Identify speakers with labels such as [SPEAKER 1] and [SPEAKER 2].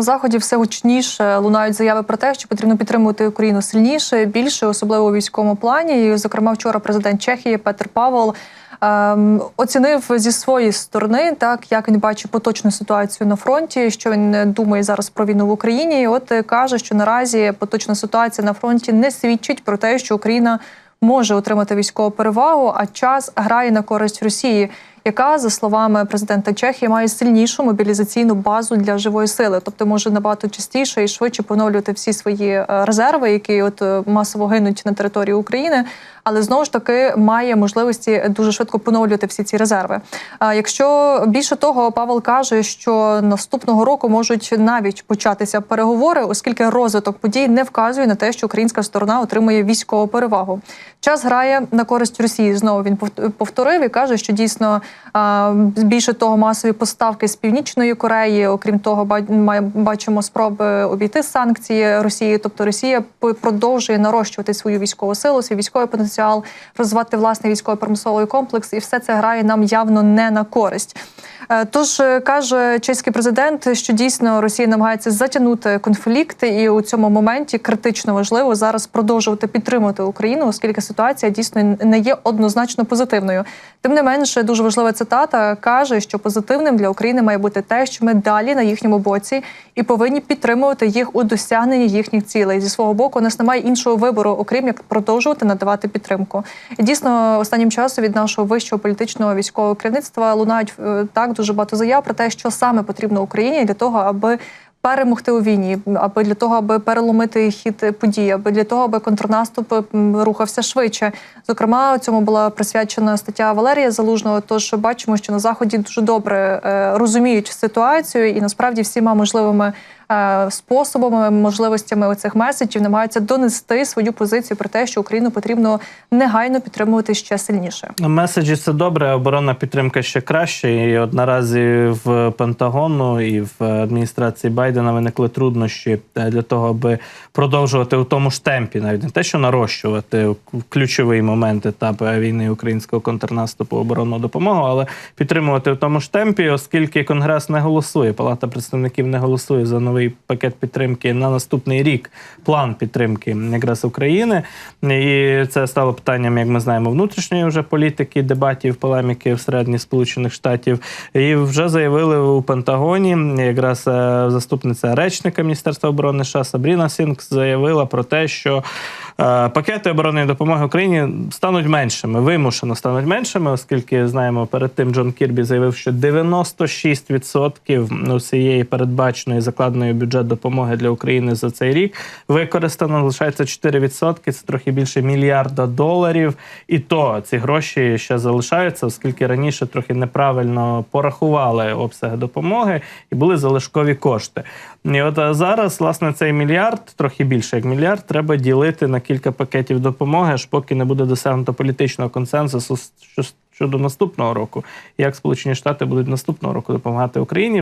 [SPEAKER 1] На заході все гучніше лунають заяви про те, що потрібно підтримувати Україну сильніше, більше, особливо у військовому плані. І, зокрема, вчора президент Чехії Петр Павел ем, оцінив зі своєї сторони, так як він бачить поточну ситуацію на фронті, що він думає зараз про війну в Україні. І От е, каже, що наразі поточна ситуація на фронті не свідчить про те, що Україна може отримати військову перевагу, а час грає на користь Росії, яка, за словами президента Чехії, має сильнішу мобілізаційну базу для живої сили, тобто може набагато частіше і швидше поновлювати всі свої е, резерви, які от е, масово гинуть на території України. Але знову ж таки має можливості дуже швидко поновлювати всі ці резерви. Якщо більше того, Павел каже, що наступного року можуть навіть початися переговори, оскільки розвиток подій не вказує на те, що українська сторона отримує військову перевагу. Час грає на користь Росії. Знову він повторив і каже, що дійсно більше того, масові поставки з північної Кореї. Окрім того, бачимо спроби обійти санкції Росії. Тобто Росія продовжує нарощувати свою військову силу, свій військовий потенціал, розвивати власний військово-промисловий комплекс, і все це грає нам явно не на користь. Е, Тож е, каже чеський президент, що дійсно Росія намагається затягнути конфлікт, і у цьому моменті критично важливо зараз продовжувати підтримувати Україну, оскільки ситуація дійсно не є однозначно позитивною. Тим не менше, дуже важлива цитата каже, що позитивним для України має бути те, що ми далі на їхньому боці і повинні підтримувати їх у досягненні їхніх цілей. Зі свого боку, у нас немає іншого вибору, окрім як продовжувати надавати підтримку. І дійсно, останнім часом від нашого вищого політичного військового керівництва лунають е, так дуже багато заяв про те, що саме потрібно Україні для того, аби перемогти у війні, аби для того, аби переломити хід подій, аби для того, аби контрнаступ рухався швидше. Зокрема, цьому була присвячена стаття Валерія Залужного. Тож бачимо, що на заході дуже добре е, розуміють ситуацію, і насправді всіма можливими способами, можливостями оцих меседжів намагаються донести свою позицію про те, що Україну потрібно негайно підтримувати ще сильніше.
[SPEAKER 2] Меседжі це добре, оборонна підтримка ще краще. І от наразі в Пентагону і в адміністрації Байдена виникли труднощі е, для того, аби продовжувати у тому ж темпі, навіть не те, що нарощувати ключовий момент етап війни українського контрнаступу оборонну допомогу, але підтримувати у тому ж темпі, оскільки Конгрес не голосує, Палата представників не голосує за новий пакет підтримки на наступний рік, план підтримки якраз України. І це стало питанням, як ми знаємо, внутрішньої вже політики, дебатів, полеміки всередині Сполучених Штатів. І вже заявили у Пентагоні, якраз е, заступниця речника Міністерства оборони США Сабріна Сінкс заявила про те, що е, пакети оборонної допомоги Україні стануть меншими, вимушено стануть меншими, оскільки знаємо, перед тим Джон Кірбі заявив, що 96% усієї передбаченої закладеної в бюджет допомоги для України за цей рік використано. Лишається 4%, це трохи більше мільярда доларів. І то ці гроші ще залишаються, оскільки раніше трохи неправильно порахували обсяги допомоги і були залишкові кошти. І от зараз, власне, цей мільярд, трохи більше як мільярд, треба ділити на кілька пакетів допомоги, аж поки не буде досягнуто політичного консенсусу щодо наступного року, як Сполучені Штати будуть наступного року допомагати Україні.